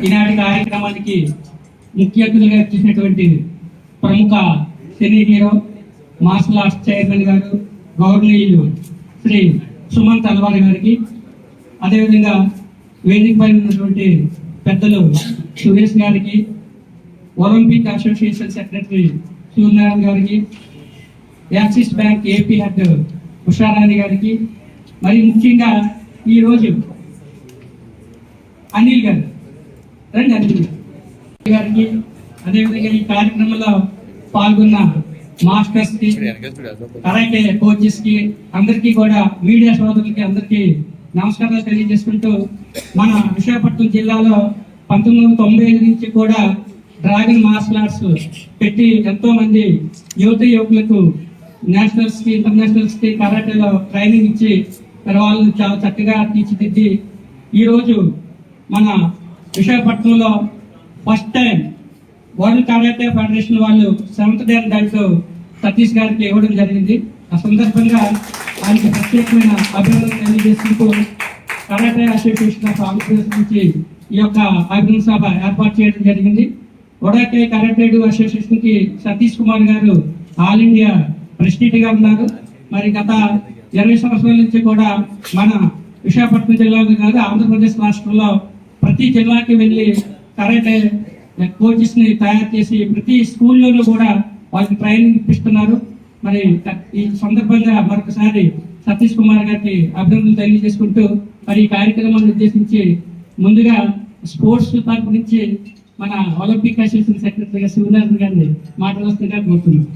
ఈనాటి కార్యక్రమానికి ముఖ్య అతిథులుగా చేసినటువంటి ప్రముఖ cine hero martial arts chairman గారు గౌరవనీయులు శ్రీ సుమంత్ అల్వాల్ గారికి అదేవిధంగా వేదిక పైన ఉన్నటువంటి పెద్దలు సురేష్ గారికి ఒలింపిక్ అసోసియేషన్ సెక్రటరీ సూర్యనారాయణ గారికి Axis bank AP head Usharani గారికి మరి ముఖ్యంగా ఈరోజు అనిల్ గారు రండి అనిల్ గారికి అదేవిధంగా ఈ కార్యక్రమంలో పాల్గొన్న మాస్టర్స్కి కరాటే కోచెస్కి అందరికీ కూడా మీడియా సోదరులకి అందరికీ నమస్కారాలు తెలియజేసుకుంటూ మన విశాఖపట్నం జిల్లాలో పంతొమ్మిది వందల తొంభై ఐదు నుంచి కూడా డ్రాగన్ మార్షల్ ఆర్ట్స్ పెట్టి ఎంతో మంది యువత యువకులకు నేషనల్స్కి ఇంటర్నేషనల్స్కి కరాటేలో ట్రైనింగ్ ఇచ్చి వాళ్ళని చాలా చక్కగా తీర్చిదిద్ది. ఈరోజు మన విశాఖపట్నంలో first time world karate federation వాళ్ళు సెవెంత్ డే డైట్స్ సతీష్ గారికి ఇవ్వడం జరిగింది. ఆ సందర్భంగా ఆయనకి ప్రత్యేకమైన అభినందనలు తెలియజేసుకుంటూ కరాటే అసోసియేషన్ ఆఫ్ ఆంధ్రప్రదేశ్ నుంచి ఈ యొక్క అభినందన సభ ఏర్పాటు చేయడం జరిగింది. ఒడాకే కరాటేడు అసోసియేషన్కి సతీష్ కుమార్ గారు ఆల్ ఇండియా ప్రెసిడెంట్గా ఉన్నారు. మరి గత ఇరవై సంవత్సరాల నుంచి కూడా మన విశాఖపట్నం జిల్లాలో కాదు ఆంధ్రప్రదేశ్ రాష్ట్రంలో ప్రతి జిల్లాకి వెళ్ళి కరాటే కోచెస్ని తయారు చేసి ప్రతి స్కూల్లోనూ కూడా వాళ్ళకి ట్రైనింగ్ ఇప్పిస్తున్నారు. మరి ఈ సందర్భంగా మరొకసారి సతీష్ కుమార్ గారికి అభినందనలు తెలియజేసుకుంటూ మరి ఈ కార్యక్రమాన్ని ఉద్దేశించి ముందుగా స్పోర్ట్స్ తరపు నుంచి మన ఒలింపిక్ అసోసియేషన్ సెక్రటరీగా శివనాథ్ గారిని మాట్లాడుతున్నారు కోరుతున్నాం.